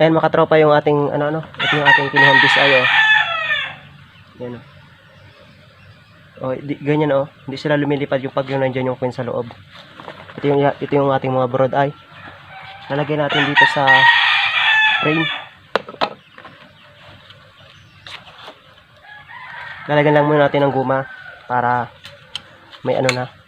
Ayan mga katropa yung ating ano ano, ito yung ating kinuhang bis ayo. Yan oh. Oh, di, ganyan oh. Hindi sila lumilipad yung pag yung nandiyan yung queen sa loob. Ito yung ito yung ating mga broad eye. Lalagay natin dito sa frame. Lalagyan lang muna natin ng guma para may ano na.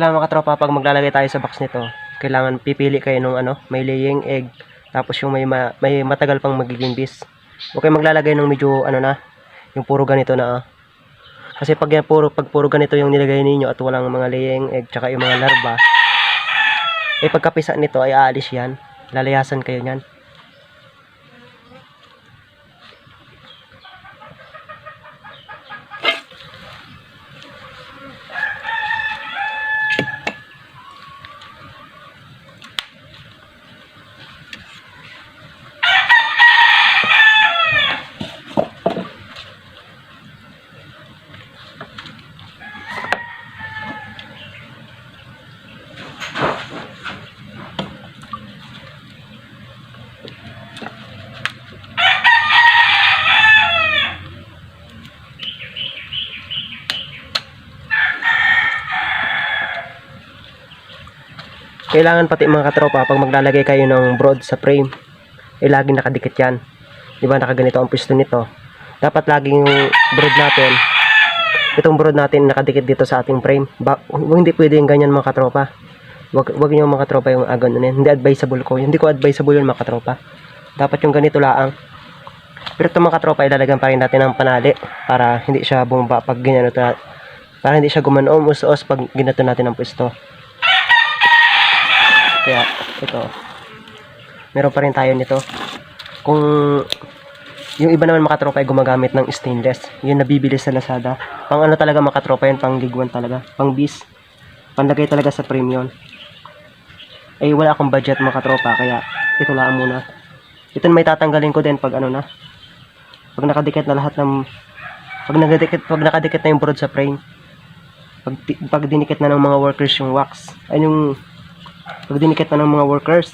Kailangan mga tropa pag maglalagay tayo sa box nito, kailangan pipili kayo ng ano, may laying egg, tapos yung may ma- may matagal pang magiging bis. Kayo maglalagay ng medyo ano na, yung puro ganito na. ah. Kasi pag yan puro pag puro ganito yung nilagay ninyo at walang mga laying egg tsaka yung mga larva, eh pagkapisa nito ay aalis yan. Lalayasan kayo niyan. Kailangan pati mga katropa pag maglalagay kayo ng broad sa frame, eh laging nakadikit yan. Di ba nakaganito ang pwesto nito. Dapat laging broad natin, itong broad natin nakadikit dito sa ating frame. Ba, hindi pwede yung ganyan mga katropa. Wag, wag niyo mga katropa yung agan na yan. Hindi advisable ko. Hindi ko advisable yun mga katropa. Dapat yung ganito laang. Pero itong mga katropa, ilalagyan pa rin natin ng panali para hindi siya bumaba pag ginano na, para hindi siya gumanom us-us pag ginato natin ang pwesto. Kaya, ito. Meron pa rin tayo nito. Kung yung iba naman makatropa ay gumagamit ng stainless. Yun nabibili sa Lazada. Pang ano talaga makatropa yun, pang ligwan talaga. Pang bis. Panlagay talaga sa premium. Eh, wala akong budget mga katropa, kaya ito lang muna. Ito may tatanggalin ko din pag ano na. Pag nakadikit na lahat ng pag nakadikit, pag nakadikit na yung board sa frame. Pag, pag dinikit na ng mga workers yung wax. Ay yung pag dinikit na ng mga workers.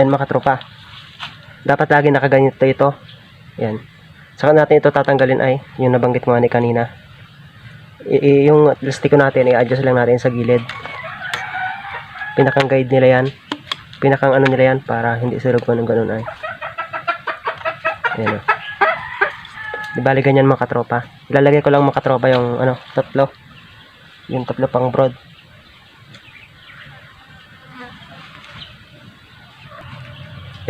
Yan mga tropa. Dapat lagi nakaganito ito. Yan. Saka natin ito tatanggalin ay yung nabanggit mo ni kanina. I- i- yung plastiko natin i-adjust lang natin sa gilid. Pinakang guide nila yan. Pinakang ano nila yan para hindi sirog ng ganun ay. Yan o. Di bali ganyan mga katropa. Ilalagay ko lang mga katropa yung ano, tatlo. Yung tatlo pang broad.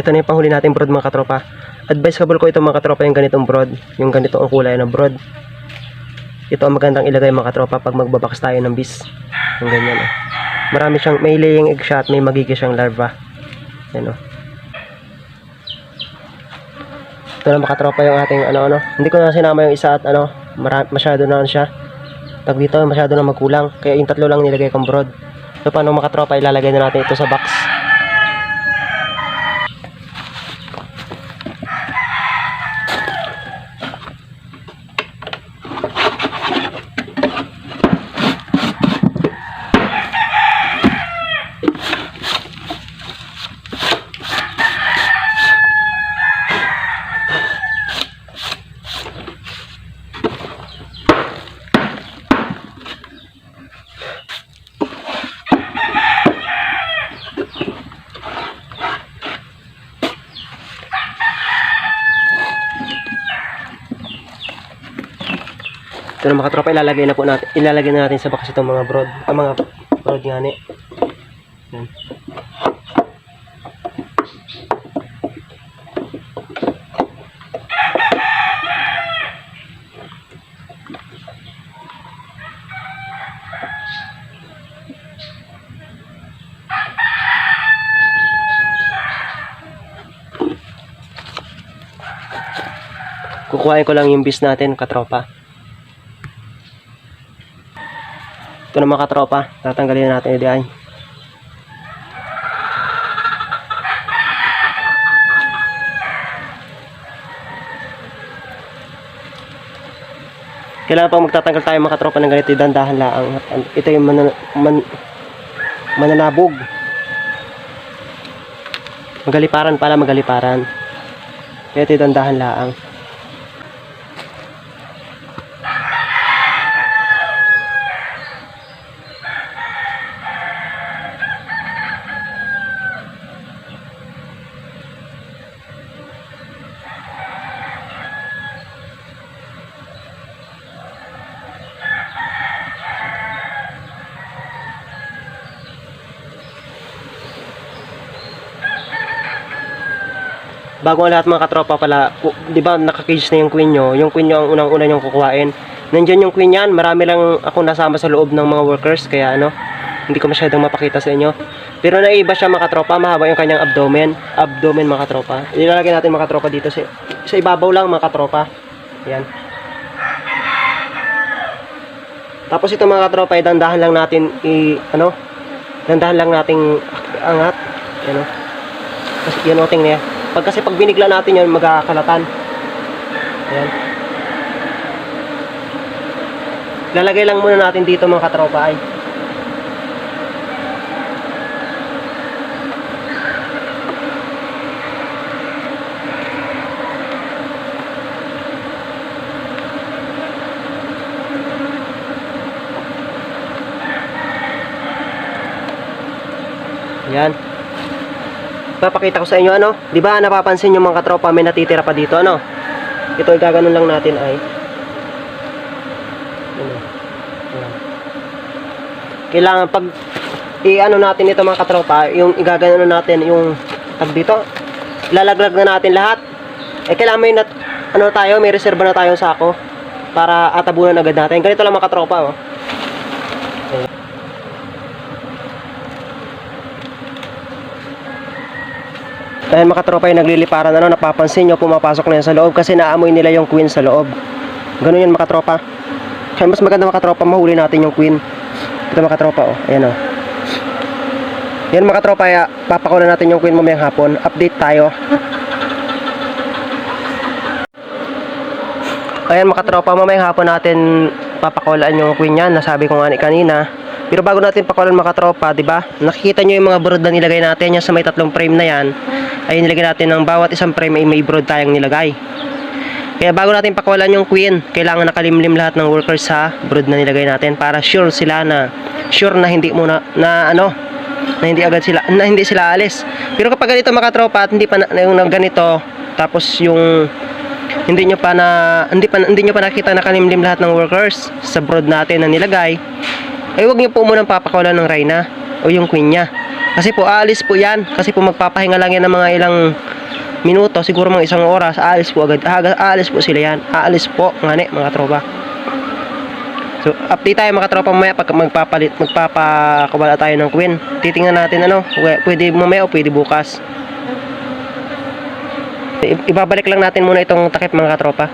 Ito na yung panghuli natin broad mga katropa. Advisable ko ito mga katropa yung ganitong broad. Yung ganito ang kulay na broad. Ito ang magandang ilagay mga katropa pag magbabaks tayo ng bis. Yung ganyan oh. Marami siyang, may laying egg siya at may magiging siyang larva. Yan oh. Ito na mga katropa yung ating ano ano. Hindi ko na sinama yung isa at ano, masyado na siya. Tag dito masyado na magkulang. Kaya yung tatlo lang nilagay kong broad. So paano mga katropa ilalagay na natin ito sa box. Ito na mga tropa, ilalagay na po natin, ilalagay na natin sa bakas itong mga broad, ang mga broad nga ni. Kukuhain ko lang yung bis natin, katropa. Ito na mga katropa, tatanggalin na natin yung Kailangan pang magtatanggal tayo mga katropa ng ganito, dandahan lang. Ito yung man, man, mananabog. Magaliparan pala, magaliparan. Kaya ito dandahan laang. Bago ang lahat mga katropa pala, di ba nakakage na yung queen nyo, yung queen nyo ang unang-una nyong kukuhain. Nandyan yung queen yan, marami lang ako nasama sa loob ng mga workers, kaya ano, hindi ko masyadong mapakita sa inyo. Pero naiba siya mga katropa, mahaba yung kanyang abdomen, abdomen mga katropa. Ilalagay natin mga katropa dito sa, sa ibabaw lang mga katropa. Yan. Tapos ito mga katropa, dandahan lang natin i, ano, dandahan lang nating angat. Yan o. Kasi yan o, tingnan. Pag kasi pag binigla natin yan, magkakalatan. Ayan. Lalagay lang muna natin dito mga katropa ay. Ayan. Papakita ko sa inyo ano, 'di ba napapansin yung mga katropa may natitira pa dito ano? Ito igaganon lang natin ay ano. Ayan. Kailangan pag i-ano natin ito mga katropa, yung igaganon natin yung tag dito. Lalaglag na natin lahat. Eh kailangan may nat, ano tayo, may reserba na tayong sako para atabunan agad natin. Ganito lang mga katropa oh. Ayan mga katropa yung nagliliparan ano, napapansin nyo pumapasok na yan sa loob kasi naamoy nila yung queen sa loob. Ganun yan mga katropa. Kaya mas maganda mga katropa mahuli natin yung queen. Ito mga katropa oh, ayan oh. Yan mga katropa, ya, papakulan natin yung queen mamayang hapon. Update tayo. Ayan mga katropa, mamayang hapon natin papakulaan yung queen yan. Nasabi ko nga ni kanina. Pero bago natin pakulan mga katropa, di ba? Nakikita nyo yung mga brood na nilagay natin yan sa may tatlong frame na yan. Ay nilagay natin ng bawat isang frame ay may brood tayong nilagay. Kaya bago natin pakulan yung queen, kailangan nakalimlim lahat ng workers sa brood na nilagay natin para sure sila na sure na hindi muna na ano na hindi agad sila na hindi sila alis. Pero kapag ganito mga tropa at hindi pa na, yung ganito tapos yung hindi nyo pa na hindi pa hindi nyo pa nakita nakalimlim lahat ng workers sa brood natin na nilagay ay huwag nyo po munang papakulan ng Rhina o yung queen niya. Kasi po aalis po yan. Kasi po magpapahinga lang yan ng mga ilang minuto, siguro mga isang oras, aalis po agad. Aga- Aalis po sila yan. Aalis po, ngani, mga tropa. So, update tayo mga tropa mamaya pag magpapalit, magpapakawala tayo ng queen. Titingnan natin ano, pwe- pwede mamaya o pwede bukas. Ibabalik lang natin muna itong takip mga tropa.